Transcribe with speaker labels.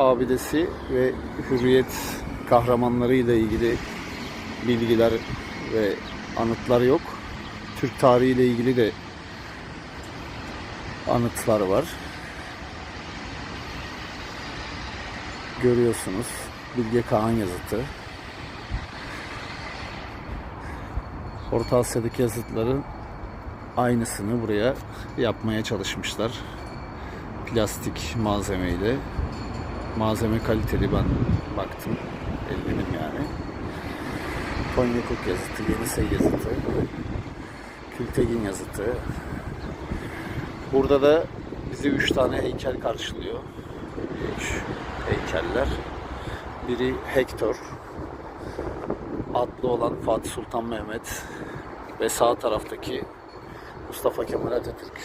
Speaker 1: abidesi ve Hürriyet kahramanları ile ilgili bilgiler ve anıtlar yok. Türk tarihi ile ilgili de anıtlar var. Görüyorsunuz. Bilge Kağan yazıtı. Orta Asya'daki yazıtların aynısını buraya yapmaya çalışmışlar. Plastik malzemeyle. Malzeme kaliteli ben baktım. Eminim yani. Konyakuk yazıtı, Yenisey yazıtı, Kültegin yazıtı. Burada da bizi üç tane heykel karşılıyor. Üç heykeller. Biri Hector, adlı olan Fatih Sultan Mehmet ve sağ taraftaki Mustafa Kemal Atatürk